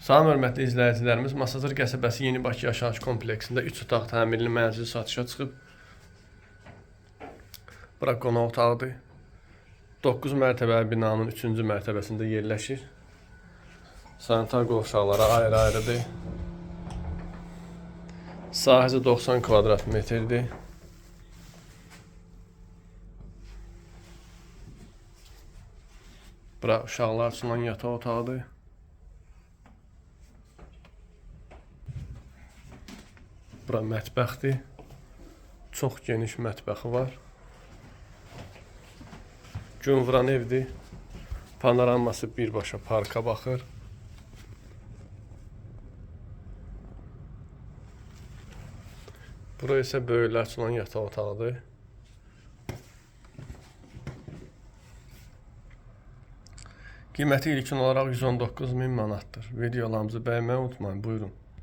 Salam hörmətli izləyicilərimiz, Masazır qəsəbəsi Yeni Bakı yaşayış kompleksində 3 otaq təmirli mənzil satışa çıxıb. Bura qonaq otağıdır. 9 mərtəbəli binanın 3-cü mərtəbəsində yerləşir. Sanitar qovşaqları ayrı-ayrıdır. Sahəsi 90 kvadrat metrdir. Bura uşaqlar üçün yataq otağıdır. Bura mətbəxdir. Çox geniş mətbəxi var. Gün vuran evdir. Panoraması birbaşa parka baxır. Bura isə böyüklər üçün olan yataq otağıdır. Qiyməti ilkin olaraq 119 min manatdır. Videolarımızı bəyənməyi unutmayın. Buyurun.